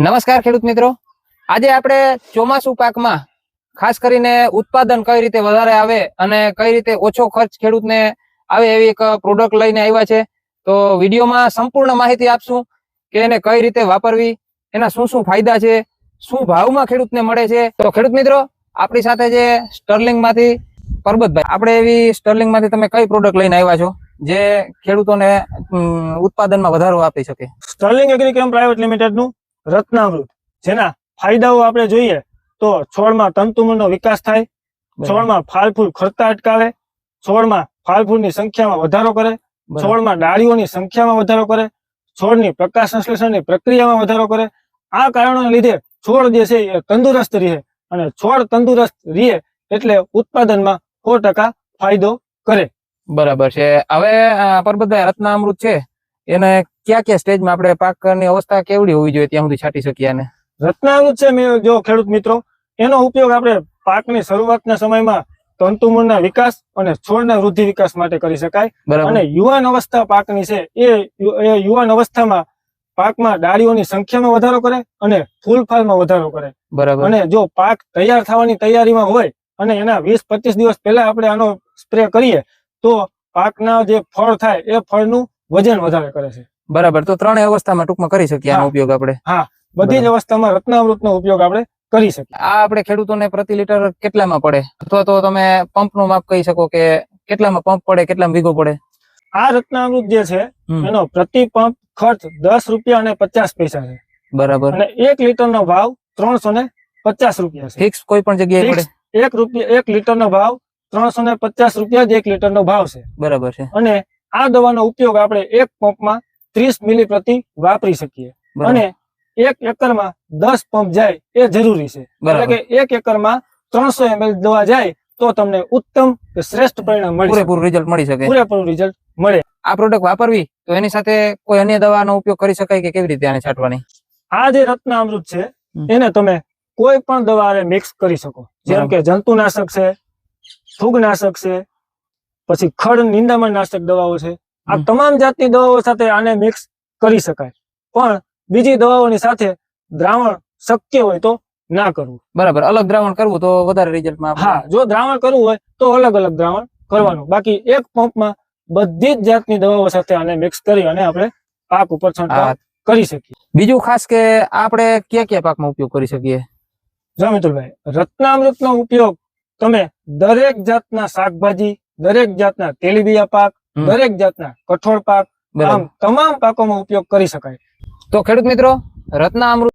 નમસ્કાર ખેડૂત મિત્રો. આજે આપણે ચોમાસુ પાકમાં ખાસ કરીને ઉત્પાદન કઈ રીતે વધારે આવે અને કઈ રીતે ઓછો ખર્ચ ખેડૂતને આવે એવી એક પ્રોડક્ટ લઈને આવ્યા છે. તો વિડીયોમાં સંપૂર્ણ માહિતી આપશું કે એને કઈ રીતે વાપરવી, એના શું શું ફાયદા છે, શું ભાવમાં ખેડૂતને મળે છે. તો ખેડૂત મિત્રો, આપણી સાથે જે સ્ટર્લિંગમાંથી પરબતભાઈ. આપણે એવી સ્ટર્લિંગમાંથી તમે કઈ પ્રોડક્ટ લઈને આવ્યા છો જે ખેડૂતોને ઉત્પાદનમાં વધારો આપી શકે? સ્ટર્લિંગ એગ્રીક્રમ પ્રાઇવેટ લિમિટેડનું રત્નામૃત જેના ફાયદાઓ આપણે જોઈએ તો છોડમાં તંતુમૂળનો વિકાસ થાય છોડમાં ફાલ ફૂલ ખરતા અટકાવે છોડમાં ફાલ ફૂલની સંખ્યામાં વધારો કરે છોડમાં ડાળીઓની સંખ્યામાં વધારો કરે છોડની પ્રકાશ સંશ્લેષણની પ્રક્રિયામાં વધારો કરે. આ કારણોને લીધે છોડ જે છે એ તંદુરસ્ત રહે અને છોડ તંદુરસ્ત રહે એટલે ઉત્પાદનમાં સો ટકા ફાયદો કરે. બરાબર છે. હવે પરબતભાઈ રત્નામૃત છે? એને કયા કયા સ્ટેજમાં આપણે પાકની અવસ્થા કેવડી હોવી જોઈએ ત્યાં સુધી છાંટી શકીએ અને રત્નામૃત છે જો ખેડૂત મિત્રો એનો ઉપયોગ આપણે પાકની શરૂઆતના સમયમાં તંતુમૂળના વિકાસ અને છોડના વૃદ્ધિ વિકાસ માટે કરી શકાય. અને યુવાન અવસ્થા પાકની છે એ યુવાન અવસ્થામાં પાકમાં ડાળીઓની સંખ્યામાં વધારો કરે અને ફૂલ ફાલમાં વધારો કરે. બરાબર. અને જો પાક તૈયાર થવાની તૈયારીમાં હોય અને એના વીસ પચીસ દિવસ પહેલા આપણે આનો સ્પ્રે કરીએ તો પાકના જે ફળ થાય એ ફળનું વજન વધારે કરે છે. બરાબર તો ત્રણેય અવસ્થામાં ટૂંકમાં કરી શકીએ આનો ઉપયોગ આપણે. બધી જ અવસ્થામાં રત્નામૃતનો ઉપયોગ આપણે કરી શકીએ. આ આપણે ખેડૂતોને પ્રતિ લીટર કેટલામાં પડે? અથવા તો તમે પંપનું માપ કહી શકો કે કેટલામાં પંપ પડે કેટલામાં વીઘો પડે? આ રત્નામૃત જે છે એનો પ્રતિ પંપ ખર્ચ દસ રૂપિયા અને પચાસ પૈસા છે. બરાબર. અને એક લીટરનો ભાવ ત્રણસો ને પચાસ રૂપિયા છે. ફિક્સ કોઈ પણ જગ્યાએ પડે? એક રૂપિયા એક લીટરનો ભાવ ત્રણસો ને પચાસ રૂપિયા જ એક લીટરનો ભાવ છે. બરાબર છે. અને આ દવાનો ઉપયોગ આપણે એક પંપમાં ત્રીસ મિલી પ્રતિ વાપરી શકીએ. અને એક એકરમાં દસ પંપ જાય એ જરૂરી છે. એટલે કે એક એકરમાં ત્રણસો એમએલ દવા જાય તો તમને ઉત્તમ કે શ્રેષ્ઠ પરિણામ મળે પૂરેપૂરું રિઝલ્ટ મળી શકે. પૂરેપૂરું રિઝલ્ટ મળે. આ પ્રોડક્ટ વાપરવી તો એની સાથે કોઈ અન્ય દવાનો ઉપયોગ કરી શકાય કે કેવી રીતે આને છાંટવાની? આ જે રત્નામૃત છે એને તમે કોઈ પણ દવા મિક્સ કરી શકો. જેમ કે જંતુનાશક છે ફૂગનાશક છે પછી ખડ નિંદામણ નાશક દવાઓ છે. આ તમામ જાતની દવાઓ સાથે આને મિક્સ કરી શકાય. પણ બીજી દવાઓની સાથે દ્રાવણ શક્ય હોય તો ના કરવું. બરાબર અલગ દ્રાવણ કરવું તો વધારે રિઝલ્ટમાં હા જો દ્રાવણ કરવું હોય તો અલગ અલગ દ્રાવણ કરવાનું. બાકી એક પંપમાં બધી જ જાતની દવાઓ સાથે આને મિક્સ કરી અને આપણે પાક ઉપર છંટકાવ. કરી શકીએ. બીજું ખાસ કે આપણે કયા કયા પાકમાં ઉપયોગ કરી શકીએ? જો મિત્રભાઈ રત્નામૃતનો ઉપયોગ તમે દરેક જાતના શાકભાજી દરેક જાતના તેલીબિયા પાક દરેક જાતના કઠોળ પાક આમ તમામ પાકોમાં ઉપયોગ કરી શકાય. તો ખેડૂત મિત્રો રત્ના અમૃત